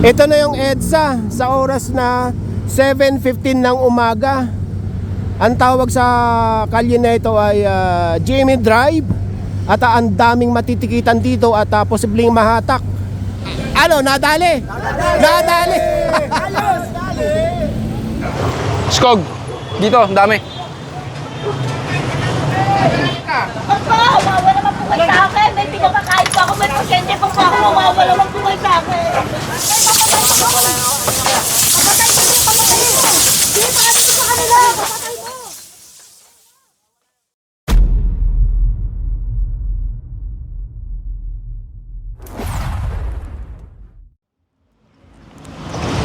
Ito na yung EDSA sa oras na 7.15 ng umaga. Ang tawag sa kalye na ito ay ah, Jimmy Drive at ah, ang daming matitikitan dito at ah, posibleng mahatak. Ano, nadali? Nadali! Skog! Dito, ang dami. Pagkawawa naman po kayo sa akin. May pa pasyente pa po ako. Mawawa naman po kayo sa akin. Pamatay mo. Pamatay mo. Pa. Pamatay mo.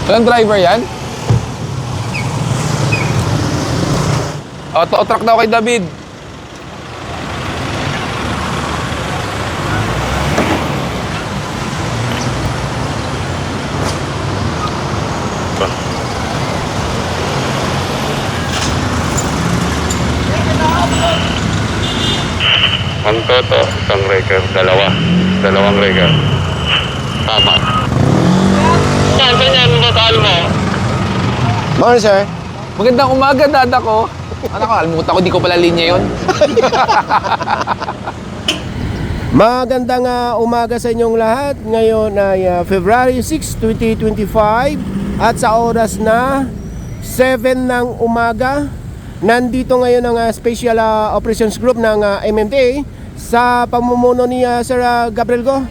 Walang driver yan? Auto truck daw kay David. Ang toto, isang record, dalawa. Dalawang record. Tama. Yan, ganyan, bakal mo. Morning, sir. Magandang umaga, dada ko. Ano ko, almuta ko, di ko pala linya yon. Magandang ah, umaga sa inyong lahat. Ngayon ay ah, February 6, 2025 at sa oras na 7 ng umaga. Nandito ngayon ang ah, Special ah, Operations Group ng ah, MMDA sa pamumuno ni ah, Sir ah, Gabriel Go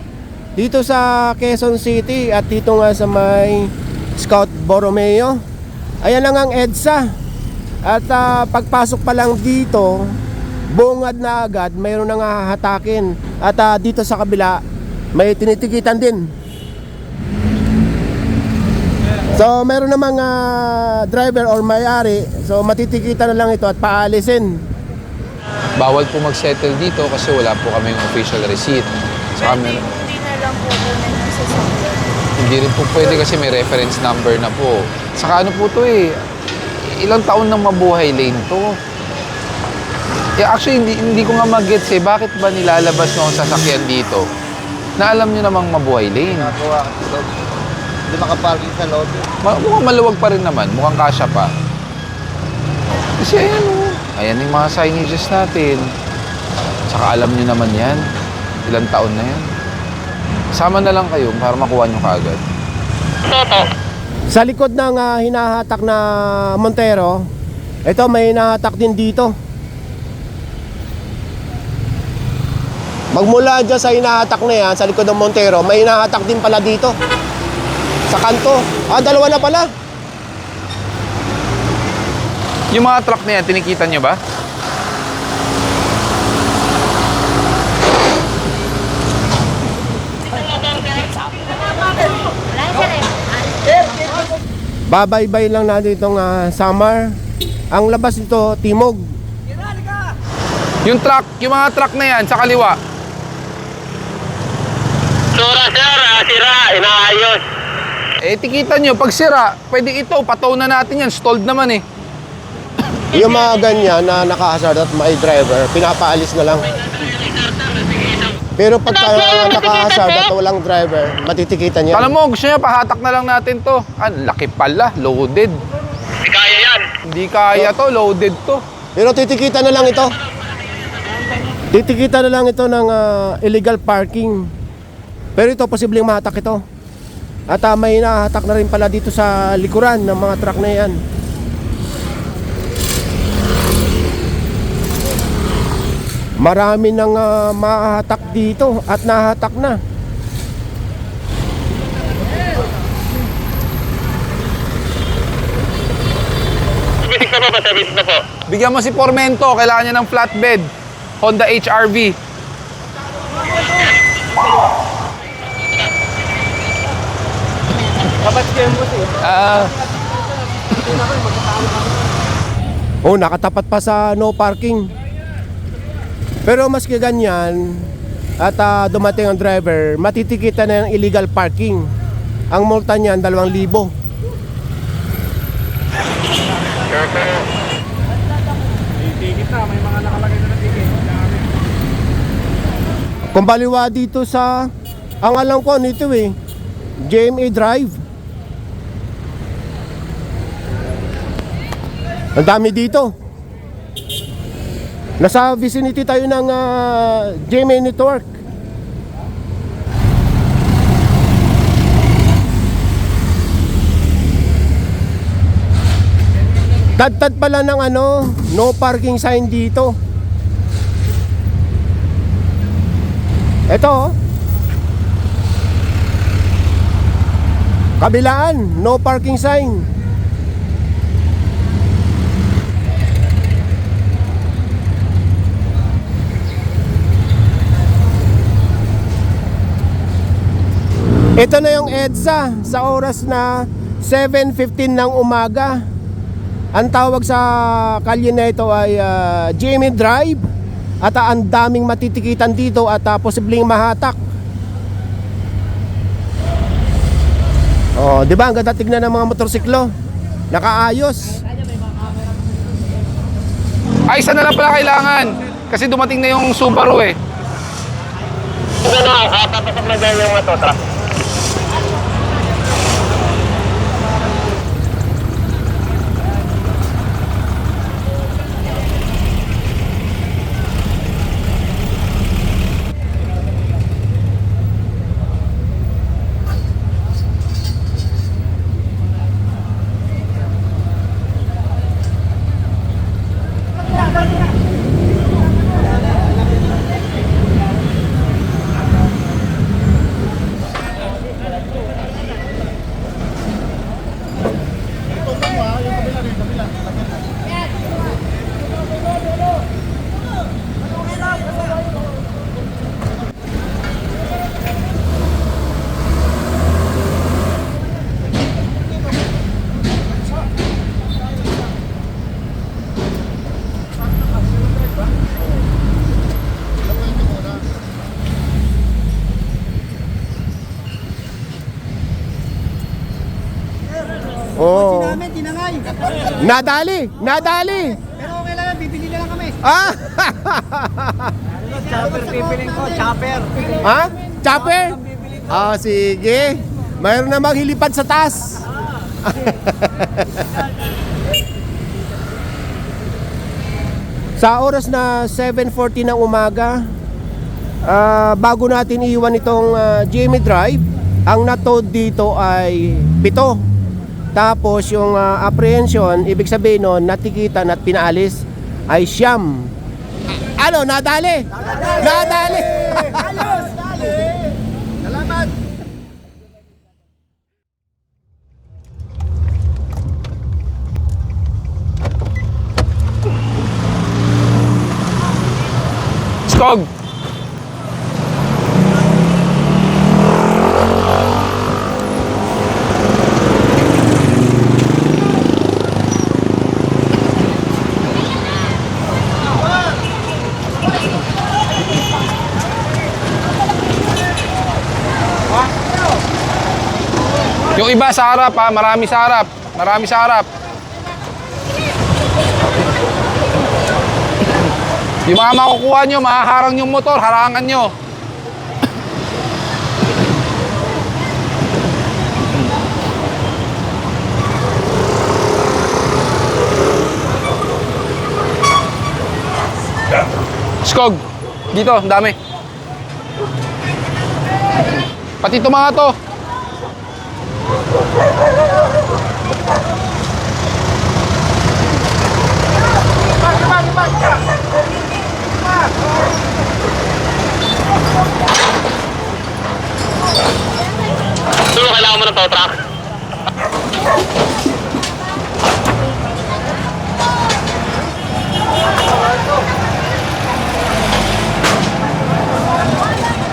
dito sa Quezon City at dito nga sa may Scout Borromeo. Ayan lang ang EDSA. At ah, pagpasok pa lang dito, bungad na agad, mayroon nang hahatakin. At ah, dito sa kabila, may tinitikitan din. So, meron namang ah, driver or may-ari. So, matitikitan na lang ito at paalisin. Bawal po mag-settle dito kasi wala po kaming official receipt. Sa meron, Hindi na lang po yung hindi rin po pwede kasi may reference number na po. Saka ano po to eh, ilang taon nang mabuhay lane to. Yeah, actually, hindi, hindi ko nga mag-gets eh, bakit ba nilalabas nyo ang sasakyan dito? Na alam nyo namang mabuhay lane. Daw. Hindi makaparking sa loob. Ma- mukhang maluwag pa rin naman, mukhang kasya pa. Kasi ayan o, ayan yung mga signages natin. Saka alam nyo naman yan, ilang taon na yan. Sama na lang kayo para makuha nyo kaagad. Toto. Sa likod ng ah, hinahatak na Montero, ito may hinahatak din dito. Magmula dyan sa hinahatak na yan, sa likod ng Montero, may hinahatak din pala dito. Sa kanto. Ah, dalawa na pala. Yung mga truck na yan, tinikita nyo ba? Babaybay lang natin itong ah, summer. Ang labas nito, Timog. Yung truck, yung mga truck na yan, sa kaliwa. Sura, sir. Ah, sira. Inaayos. Eh, tikita nyo, pag sira, pwede ito, pataw na natin yan, stalled naman eh. Yung mga ganyan na nakahasard at may driver, pinapaalis na lang. Pero pagka nakahasard at walang driver, matitikitan yan. Alam mo, gusto nyo, pahatak na lang natin to. Ah, laki pala, loaded. Hindi kaya yan. Hindi kaya to, loaded to. Pero titikitan na lang ito. Titikitan na lang ito ng ah, illegal parking. Pero ito, posibleng mahatak ito. At ah, may nahatak na rin pala dito sa likuran ng mga truck na yan. Marami nang uh, mahatak dito at nahatak na. Bigyan mo si Formento, kailangan niya ng flatbed. Honda HRV. Ah, Oh, nakatapat pa sa no parking. Pero maski ganyan, at ah, dumating ang driver, matitikitan na ng illegal parking. Ang multa niyan, 2,000. Kung baliwa dito sa, ang alam ko nito eh, JMA Drive. Ang dami dito. Nasa vicinity tayo ng ah, GMA Network. Tad-tad pala ng ano, no parking sign dito. Ito oh. Kabilaan, no parking sign. Ito na yung EDSA sa oras na 7.15 ng umaga. Ang tawag sa kalye na ito ay ah, Jimmy Drive at ah, ang daming matitikitan dito at ah, posibleng mahatak. Oh, 'di ba? Ang ganda tignan ng mga motorsiklo. Nakaayos. Ay, isa na lang pala kailangan. Kasi dumating na yung Subaru eh. Ano, ah, papasok na yung ito, truck. Oh. Namin, tinangay. Nadali, nadali. Pero okay lang, bibili na lang kami. Ah! Chopper bibiling ko, chopper. ha? Chopper? Ah, sige. Mayroon na maghilipad sa taas. sa oras na 7.40 ng umaga, ah, bago natin iwan itong ah, Jimmy Drive, ang natod dito ay pito. Tapos yung ah, apprehension, ibig sabihin nun, natikitan at pinaalis ay siyam. Ano, nadali? Nadali! Salamat. Skog! Iba sa harap ha, marami sa harap. Marami sa harap. Yung mga makukuha nyo, mahaharang yung motor, harangan nyo. Skog, dito, dami. Pati ito mga to. Sino kailangan mo ng tow truck?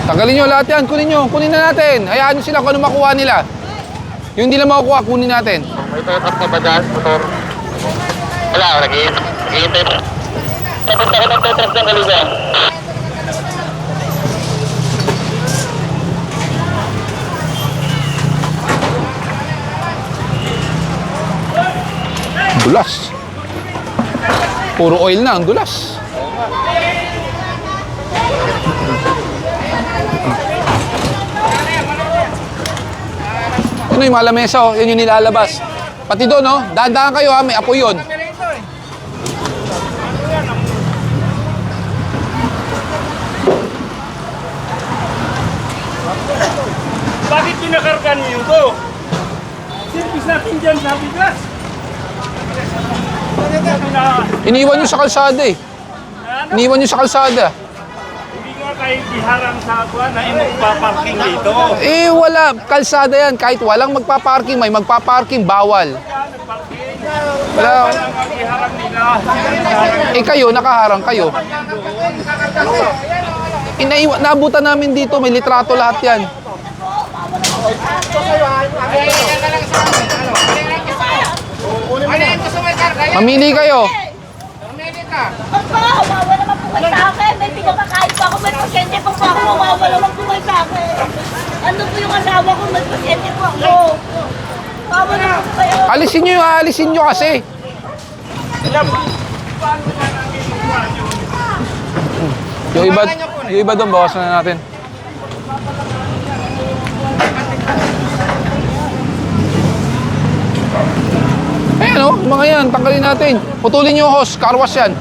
Tanggalin nyo lahat yan, kunin nyo, kunin na natin. Hayaan nyo sila kung ano makuha nila. Yung hindi nila makukuha, kunin natin. May truck na ba dyan? Motor? Wala, nag-iintay. Pa. Tapos ako ng truck ng Kaliga. Dulas. Puro oil na, ang dulas. Ano yung malamesa, oh. Yun yung nilalabas. Pati doon, oh. Dadaan kayo, ha. May apoy yun. Bakit pinakargan niyo to? Service natin dyan sa bigas. Iniwan nyo sa kalsada eh. Ano? Iniwan nyo sa kalsada hindi nga kayo iharang sa kuha na magpa-parking dito. Eh, wala. Kalsada yan. Kahit walang magpa-parking, may magpa-parking, bawal. Wala. Eh kayo, nakaharang kayo. Inaiwa, nabutan namin dito, may litrato lahat yan. Mamili kayo. Magpahawawa naman po kayo sa akin. May pinapakain pa ako. May pasyente pa po ako. Mawawa naman po kayo sa akin. Ano po yung asawa ko? May pasyente po ako. Mawawa naman po kayo. Alisin nyo yung alisin nyo kasi. Yung iba, yung iba doon, bawasan na natin. Ayan o, mga yan, tanggalin natin. Putulin nyo yung hose, car wash yan.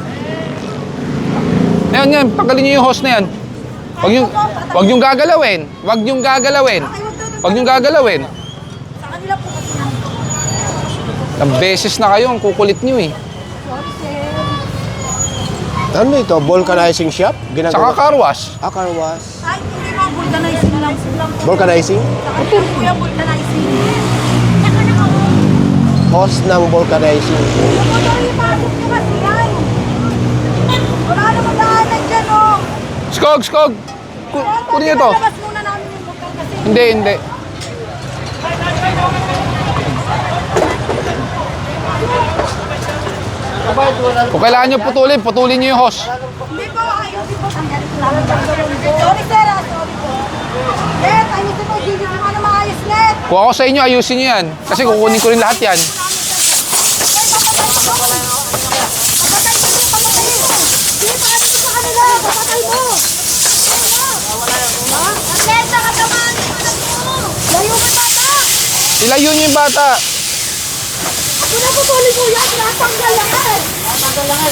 Ayan yan, tanggalin nyo yung hose na yan. Huwag yung, huwag yung gagalawin. Huwag yung gagalawin. Huwag yung gagalawin. Sa kanila po kasi. Ilang beses na kayo, ang kukulit nyo eh. Ano ito? Vulcanizing shop? Saka Ginagawa? car wash. Ah, car wash. Ay, hindi mga vulcanizing lang. Vulcanizing? Sa kanila po yung vulcanizing. Na. Host ng vulcanizing. Wala naman daanan dyan, oh. Skog, skog! Ku- Kunin nyo to. Labas muna namin yung motor kasi. Hindi, hindi. Kung kailangan nyo putulin, putulin nyo yung hose. Hindi po, ayaw po. Ko namin. Sorry, sir. Sorry po. Net, ayusin mo. Hindi mo ano maayos, net. Kung ako sa inyo, ayusin nyo yan. Kasi kukunin ko rin lahat yan. Ilayo nyo yung bata. Ako na po, tuloy ko yan. Natanggal yan. Natanggal yan.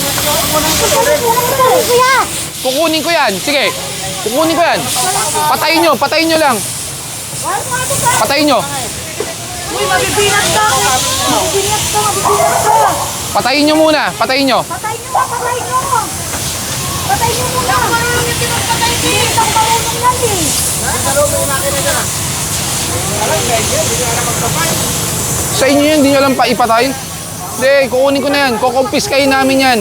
Tuloy ko yan. Kukunin ko yan. Sige. Kukunin ko yan. Patayin nyo, patayin nyo lang. Patayin nyo. Uy, mabibinat ka. Mabibinat ka, mabibinat ka. Patayin nyo muna. Patayin nyo. Patay nyo ba? Patay nyo! Patay nyo muna! Ang marunong yung pinagpatay niyo! Hindi isang marunong yan eh! Sa inyo yan, hindi nyo lang pa ipatay. Hindi, kukunin ko na yan. Kukumpiskahin namin yan.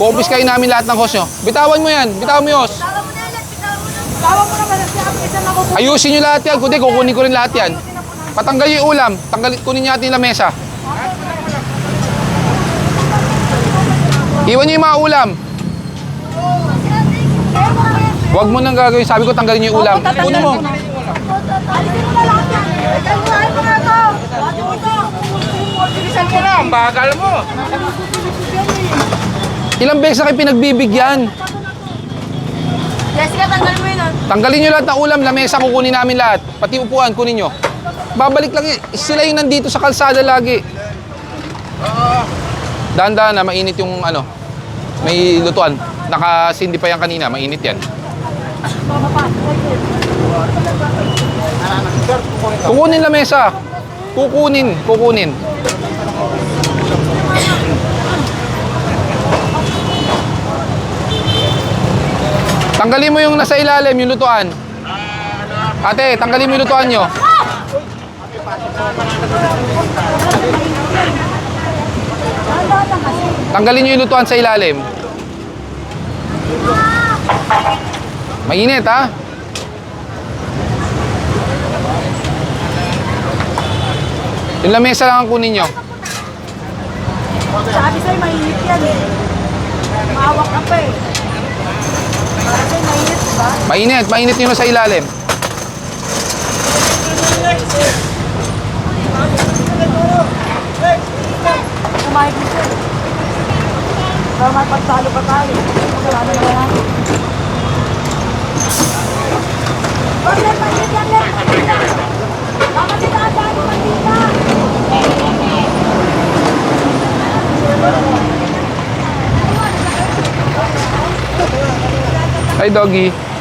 Kukumpiskahin namin lahat ng hose nyo. Bitawan mo yan. Bitawan mo yung hose. Tawa mo na yan! Tawa mo na! Tawa mo na! Ako ako po! Ayusin nyo lahat yan. Kundi, kukunin ko rin lahat yan. Patanggal yung ulam. Tanggalin, kunin nyo natin yung lamesa. Iwan nyo yung mga ulam. Huwag mo nang gagawin. Sabi ko, tanggalin yung ulam. Kunin mo. Lang, bagal mo. Ilang beses na kayo pinagbibigyan. Jessica, tanggal mo yun ah! Tanggalin nyo lahat ng ulam. Lamesa, kukunin namin lahat. Pati upuan, kunin nyo. Babalik lang yun. Sila yung nandito sa kalsada lagi. Dahan-dahan na, mainit yung ano. May lutuan. Nakasindi pa yan kanina, mainit yan. Kukunin lamesa. Kukunin, kukunin. Tanggalin mo yung nasa ilalim, yung lutuan. Ate, tanggalin mo yung lutuan nyo. Tanggalin nyo yung lutuan sa ilalim. Mainit, ha? Yung lamesa lang ang kunin nyo. Sabi sa'yo, mainit yan eh! Maawak ka pa eh! Sa'yo, mainit, diba? Mainit, mainit nyo na sa ilalim. Kumain ko siya. Para mapagtalo pa tayo. Kasalanan na lang. Len. Bakit ito ang dami mantika? Ay, doggy.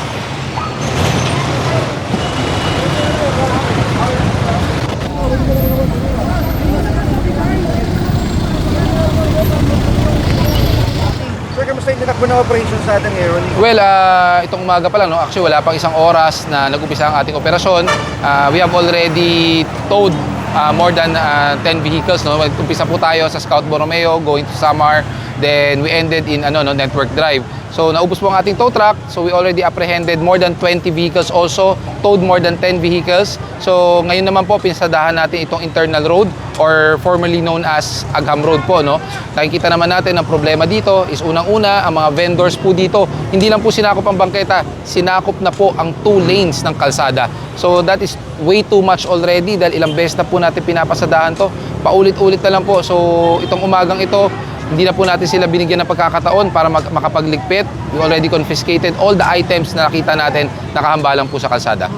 Po ng operation sa atin ngayon? Well, ah, itong umaga pa lang, no? actually wala pang isang oras na nag-umpisa ang ating operasyon. Ah, we have already towed ah, more than ah, 10 vehicles. No? Umpisa po tayo sa Scout Borromeo, going to Samar. Then we ended in ano, no, Network Drive. So naubos po ang ating tow truck. So we already apprehended more than 20 vehicles also, towed more than 10 vehicles. So ngayon naman po pinsadahan natin itong internal road or formerly known as Agham Road po. No? Nakikita naman natin ang problema dito is unang-una ang mga vendors po dito. Hindi lang po sinakop ang bangketa, sinakop na po ang two lanes ng kalsada. So that is way too much already dahil ilang beses na po natin pinapasadahan to. Paulit-ulit na lang po. So itong umagang ito, hindi na po natin sila binigyan ng pagkakataon para mag- makapagligpit. We already confiscated all the items na nakita natin nakahambalang po sa kalsada.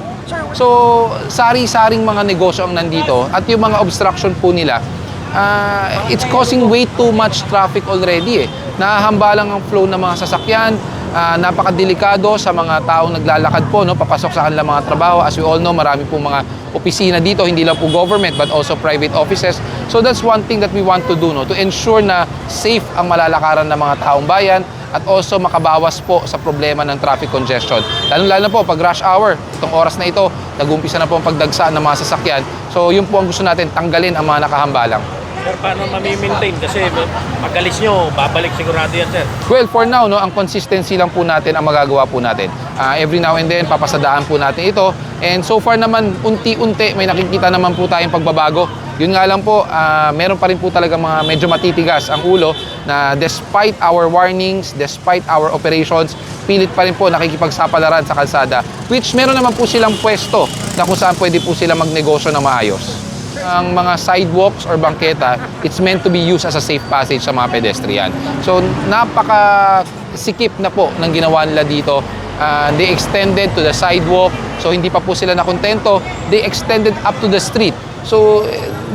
So, sari-saring mga negosyo ang nandito at yung mga obstruction po nila, ah, it's causing way too much traffic already eh. Nahahambalang ang flow ng mga sasakyan, ah, napakadelikado sa mga taong naglalakad po, no, papasok sa kanilang mga trabaho. As we all know, marami po mga opisina dito, hindi lang po government but also private offices. So that's one thing that we want to do, no, to ensure na safe ang malalakaran ng mga taong bayan at also makabawas po sa problema ng traffic congestion. Lalo-lalo na po pag rush hour, itong oras na ito, nag-umpisa na po ang pagdagsaan ng mga sasakyan. So yun po ang gusto natin, tanggalin ang mga nakahambalang. Sir, paano mami-maintain? Kasi pagalis nyo, babalik sigurado yan, sir. Well, for now, no, ang consistency lang po natin ang magagawa po natin. Ah, every now and then, papasadaan po natin ito. And so far naman, unti-unti, may nakikita naman po tayong pagbabago. Yun nga lang po, ah, meron pa rin po talaga mga medyo matitigas ang ulo na despite our warnings, despite our operations, pilit pa rin po nakikipagsapalaran sa kalsada. Which meron naman po silang pwesto na kung saan pwede po sila magnegosyo na maayos ang mga sidewalks or bangketa, it's meant to be used as a safe passage sa mga pedestrian. So, napaka sikip na po ng ginawa nila dito. Ah, they extended to the sidewalk. So, hindi pa po sila nakontento. They extended up to the street. So,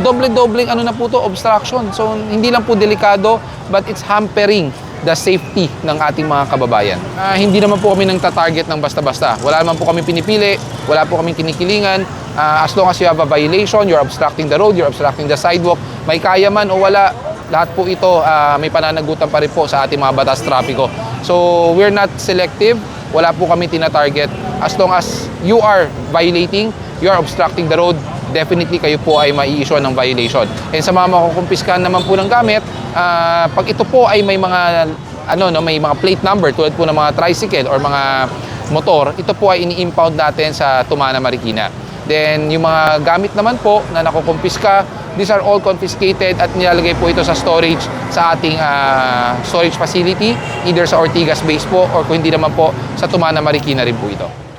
doble-dobleng ano na po to, obstruction. So, hindi lang po delikado, but it's hampering the safety ng ating mga kababayan. Ah, hindi naman po kami nang target ng basta-basta. Wala naman po kami pinipili, wala po kami kinikilingan. Ah, as long as you have a violation, you're obstructing the road, you're obstructing the sidewalk, may kaya man o wala, lahat po ito ah, may pananagutan pa rin po sa ating mga batas trapiko. So, we're not selective, wala po kami tina-target. As long as you are violating, you are obstructing the road, definitely kayo po ay mai-issue ng violation. And sa mga makukumpiskahan naman po ng gamit, ah, pag ito po ay may mga ano no, may mga plate number tulad po ng mga tricycle or mga motor, ito po ay ini-impound natin sa Tumana Marikina. Then yung mga gamit naman po na nakukumpiska, these are all confiscated at nilalagay po ito sa storage sa ating ah, storage facility, either sa Ortigas base po or kung hindi naman po sa Tumana Marikina rin po ito.